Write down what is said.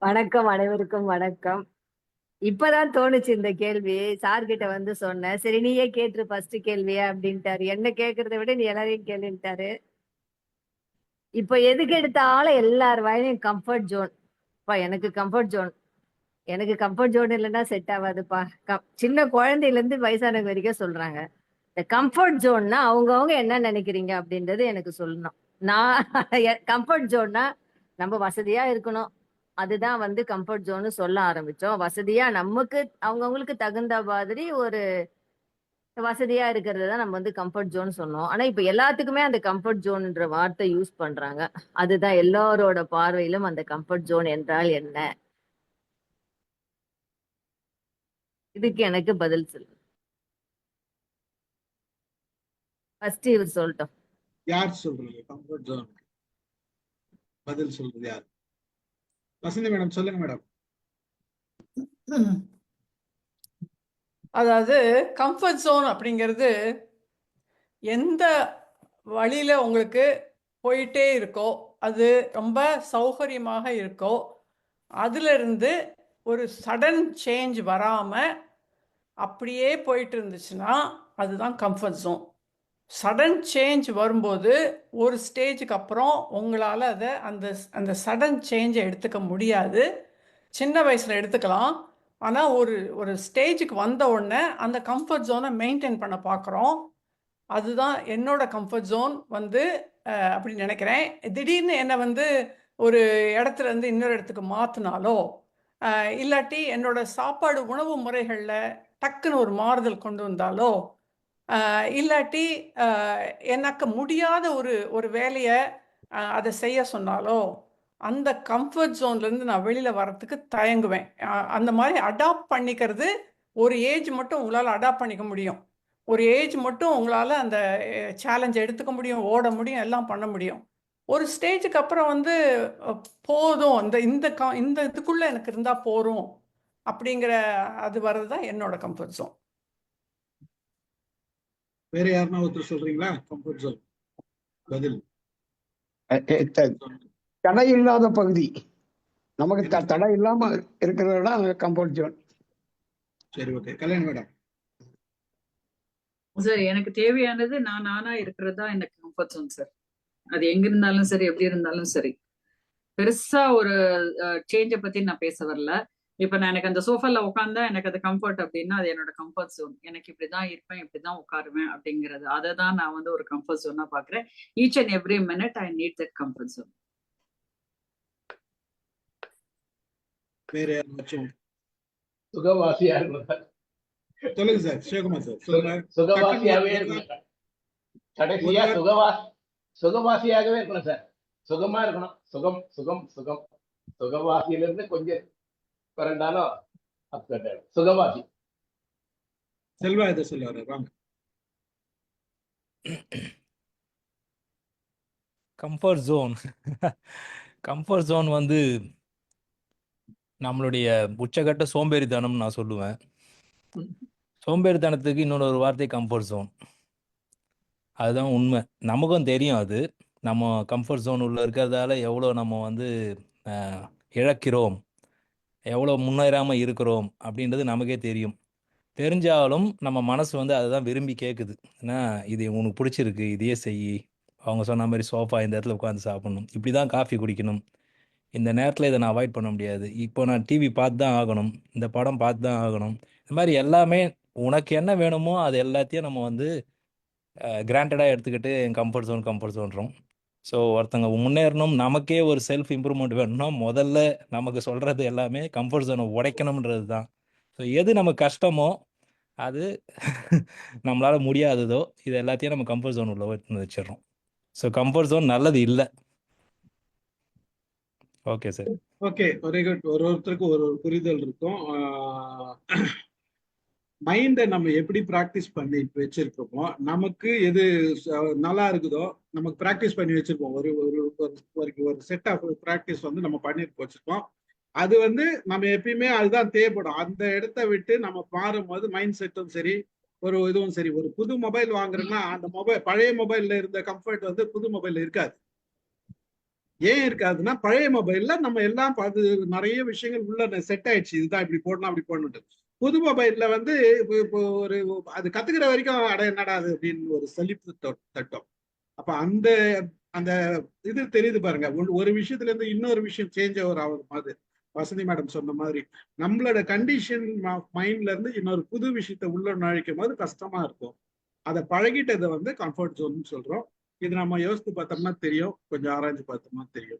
வணக்கம் அனைவருக்கும் வணக்கம். இப்பதான் தோணுச்சு இந்த கேள்வி. சார்கிட்ட வந்து சொன்னேன். சரி நீயே கேட்டுரு ஃபர்ஸ்ட் கேள்வியா அப்படின்ட்டாரு. என்ன கேக்குறத விட நீ எல்லாரையும் கேளுன்ட்டாரு. இப்ப எதுக்கு எடுத்தாலும் எல்லார் வாயிலையும் கம்ஃபர்ட் ஜோன் பா எனக்கு கம்ஃபர்ட் ஜோன் எனக்கு கம்ஃபர்ட் ஜோன் இல்லைன்னா செட் ஆகாதுப்பா. கம்- சின்ன குழந்தையில இருந்து வயசானவங்க வரைக்கும் சொல்றாங்க. இந்த கம்ஃபர்ட் ஜோன்னா அவங்கவுங்க என்ன நினைக்கிறீங்க அப்படின்றது எனக்கு சொல்லணும். நான் கம்ஃபர்ட் ஜோன்னா நம்ம வசதியா இருக்கணும். அதுதான் வந்து கம்ஃபர்ட் ஜோன்னு சொல்ல ஆரம்பிச்சோம். வசதியா நமக்கு அவங்கவுங்களுக்கு தகுந்த மாதிரி ஒரு வசதியா இருக்கிறது தான் நம்ம வந்து கம்ஃபர்ட் ஜோன் சொன்னோம். ஆனா இப்ப எல்லாத்துக்குமே அந்த கம்ஃபர்ட் ஜோன்ன்ற வார்த்தை யூஸ் பண்றாங்க. அதுதான் எல்லாரோட பார்வையிலும் அந்த கம்ஃபர்ட் ஜோன் என்றால் என்ன? இதுக்கு எனக்கு பதில் சொல்லு. ஃபர்ஸ்ட் இவர் சொல்லட்டும். யார் சொல்றீங்க கம்ஃபர்ட் ஜோன் பதில் சொல்றது யார்? வசந்தி மேடம் சொல்லுங்க மேடம். அதாவது கம்ஃபர்ட் ஜோன் அப்படிங்கிறது எந்த வழியில உங்களுக்கு போயிட்டே இருக்கோ அது ரொம்ப சௌகரியமாக இருக்கோ அதிலிருந்து ஒரு சடன் சேஞ்ச் வராமல் அப்படியே போயிட்டு இருந்துச்சுன்னா அதுதான் கம்ஃபர்ட் ஜோன் சடன் சேஞ்ச் வரும்போது ஒரு ஸ்டேஜுக்கு அப்புறம் உங்களால் அதை அந்த அந்த சடன் சேஞ்சை எடுத்துக்க முடியாது. சின்ன வயசில் எடுத்துக்கலாம். ஆனால் ஒரு ஒரு ஸ்டேஜுக்கு வந்த உடனே அந்த கம்ஃபர்ட் ஜோனை மெயின்டைன் பண்ண பார்க்குறோம் அதுதான் என்னோட கம்ஃபர்ட் ஜோன் வந்து அப்படி நினைக்கிறேன். திடீர்னு என்னை வந்து ஒரு இடத்துல இருந்து இன்னொரு இடத்துக்கு மாற்றினாலோ இல்லாட்டி என்னோட சாப்பாடு உணவு முறைகளில் டக்குன்னு ஒரு மாறுதல் கொண்டு வந்தாலோ இல்லாட்டி எனக்கு முடியாத ஒரு ஒரு வேலையை அதை செய்ய சொன்னாலோ அந்த கம்ஃபர்ட் ஜோன்லேருந்து நான் வெளியில் வரத்துக்கு தயங்குவேன். அந்த மாதிரி அடாப்ட் பண்ணிக்கிறது ஒரு ஏஜ் மட்டும் உங்களால் அடாப்ட் பண்ணிக்க முடியும். ஒரு ஏஜ் மட்டும் உங்களால் அந்த சேலஞ்ச் எடுத்துக்க முடியும் ஓட முடியும் எல்லாம் பண்ண முடியும். ஒரு ஸ்டேஜுக்கு அப்புறம் வந்து போதும். அந்த இந்த க இந்த இதுக்குள்ளே எனக்கு இருந்தால் போதும். அப்படிங்கிற அது வர்றது தான் என்னோட கம்ஃபர்ட் ஜோன் வேற யாருன்னா ஒருத்தர் சொல்றீங்களா? கம்ஃபர்ட் ஜோன் பதில். தடை இல்லாத பகுதி. நமக்கு த- தடை இல்லாம இருக்கிறது தான் கம்ஃபர்ட் ஜோன் சரி ஓகே கல்யாண் மேடம். சார் எனக்கு தேவையானது நான் நானா இருக்கிறது தான் எனக்கு கம்ஃபர்ட் ஜோன் சார் அது எங்க இருந்தாலும் சரி எப்படி இருந்தாலும் சரி. பெருசா ஒரு சேஞ்சை பத்தி நான் பேச வரல. இப்ப நான் எனக்கு அந்த சோஃபால உட்காந்தா எனக்கு அது கம்ஃபர்ட் அப்படின்னா அது என்னோட கம்ஃபர்ட் ஜோன் எனக்கு இப்படிதான் இருப்பேன் இப்படிதான் உட்காருவேன் அப்படிங்கிறது. அதை தான் நான் வந்து ஒரு கம்ஃபர்ட் ஜோனா பாக்குறேன் each and every minute I need that comfort zone வேற யாராச்சும்? சுகவாசியா சார். சொல்லுங்க சார் சிவகுமார் சார் சொல்லுங்க. சுகவாசியாவே டக்குனு இருக்கணும். சார். கடைசியா ஒரு- சுகவா சுகவாசியாகவே இருக்கணும் சார். சுகமா இருக்கணும். சுகம் சுகம் சுகம். சுகவாசியிலிருந்து கொஞ்சம் upset ஆயிடும். சுகவாசி செல்வா இதை சொல்லுவாரு. வாங்க. கம்ஃபர்ட் ஜோன் கம்ஃபர்ட் ஜோன் வந்து நம்மளுடைய உச்சகட்ட சோம்பேறித்தனம் நான் சொல்லுவேன். சோம்பேறித்தனத்துக்கு இன்னொரு ஒரு வார்த்தை கம்ஃபர்ட் ஜோன் அதுதான் உண்மை. நமக்கும் தெரியும் அது. நம்ம கம்ஃபர்ட் ஜோன் உள்ள இருக்கிறதால எவ்வளோ நம்ம வந்து இழக்கிறோம். எவ்வளோ முன்னேறாமல் இருக்கிறோம் அப்படின்றது நமக்கே தெரியும். தெரிஞ்சாலும் நம்ம மனசு வந்து அதை தான் விரும்பி கேட்குது ஏன்னா இது உனக்கு பிடிச்சிருக்கு இதையே செய். அவங்க சொன்ன மாதிரி சோஃபா இந்த இடத்துல உட்காந்து சாப்பிடணும். இப்படி தான் காஃபி குடிக்கணும். இந்த நேரத்தில் இதை நான் அவாய்ட் பண்ண முடியாது. இப்போ நான் டிவி பார்த்து தான் ஆகணும். இந்த படம் பார்த்து தான் ஆகணும். இந்த மாதிரி எல்லாமே உனக்கு என்ன வேணுமோ அது எல்லாத்தையும் நம்ம வந்து கிராண்டடாக எடுத்துக்கிட்டு கம்ஃபர்ட் ஜோன் கம்ஃபர்ட் ஜோன்றோம் ஸோ ஒருத்தங்க முன்னேறணும் நமக்கே ஒரு செல்ஃப் இம்ப்ரூவ்மெண்ட் வேணும்னா முதல்ல நமக்கு சொல்கிறது எல்லாமே கம்ஃபர்ட் ஜோனை உடைக்கணும்ன்றது தான் ஸோ எது நமக்கு கஷ்டமோ அது நம்மளால் முடியாததோ இது எல்லாத்தையும் நம்ம கம்ஃபர்ட் ஜோன் உள்ள வச்சிடறோம் வச்சிடுறோம். ஸோ கம்ஃபர்ட் ஜோன் நல்லது இல்லை. Okay sir okay very good ஒரு ஒருத்தருக்கு ஒரு ஒரு புரிதல் இருக்கும். மைண்டை நம்ம எப்படி ப்ராக்டிஸ் பண்ணி வச்சிருக்கோமோ நமக்கு எது நல்லா இருக்குதோ நமக்கு ப்ராக்டிஸ் பண்ணி வச்சிருப்போம். ஒரு ஒரு ஒரு- ஒரு செட் ஆஃப் ப்ராக்டிஸ் வந்து நம்ம பண்ணிட்டு வச்சிருக்கோம் அது வந்து நம்ம எப்பயுமே அதுதான் தேவைப்படும். அந்த இடத்த விட்டு நம்ம மாறும்போது மைண்ட் செட்டும் சரி ஒரு இதுவும் சரி. ஒரு புது மொபைல் வாங்குறோம்னா அந்த மொபைல் பழைய மொபைல்ல இருந்த கம்ஃபர்ட் வந்து புது மொபைல்ல இருக்காது. ஏன் இருக்காதுன்னா பழைய மொபைல்ல நம்ம எல்லாம் அது நிறைய விஷயங்கள் உள்ள செட் ஆயிடுச்சு. இதுதான் இப்படி போடணும் அப்படி போடணும் புது மொபைல்ல வந்து இப்போ ஒரு அது கத்துக்கிற வரைக்கும் அட என்னடா அது அப்படின்னு ஒரு சலிப்பு தொ- தட்டும். அப்ப அந்த அந்த இது தெரியுது பாருங்க. ஒரு- ஒரு விஷயத்துல இருந்து இன்னொரு விஷயம் சேஞ்ச் ஓவர் ஆகுது மாதிரி வசந்தி மேடம் சொன்ன மாதிரி நம்மளோட கண்டிஷன் மைண்ட்ல இருந்து இன்னொரு புது விஷயத்த உள்ள நுழைக்கும் போது கஷ்டமா இருக்கும். அதை பழகிட்டதை வந்து கம்ஃபர்ட் ஜோன் சொல்றோம். இது நம்ம யோசித்து பார்த்தோம்னா தெரியும். கொஞ்சம் ஆராய்ஞ்சு பார்த்தோம்னா தெரியும்.